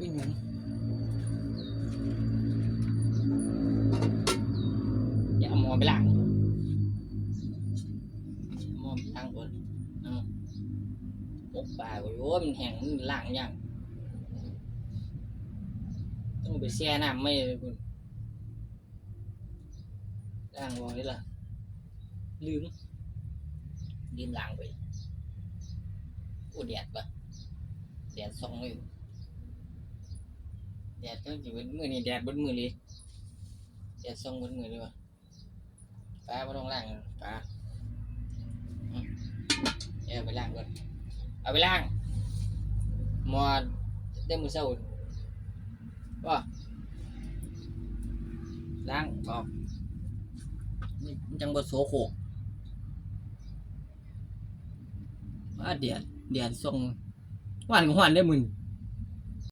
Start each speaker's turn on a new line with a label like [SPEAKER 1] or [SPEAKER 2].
[SPEAKER 1] วิ่งหมุนอย่าเอามอไปล้างมอไปล้างก่อนเอาหมกปลาโอ้ยมันแห้งมันล้างยังต้องไปแช่น้ำไม่คุณล้างวองนี่ล่ะลืมลืมล้างไปโอ้แดดปะแดดส่องเลย แดดก็อยู่บมือนี่แดดบนมือเลยแดดส่งบนมือเลยวะปลาไม่ต้องล้างปลาเอาไปล้างก่อนเอาไปล้างมอเต็มมือเศร้าว่าล้างออกนี่จังบดโสโครกว่าเดียดเดียดส่งหวานกับหวานได้มึง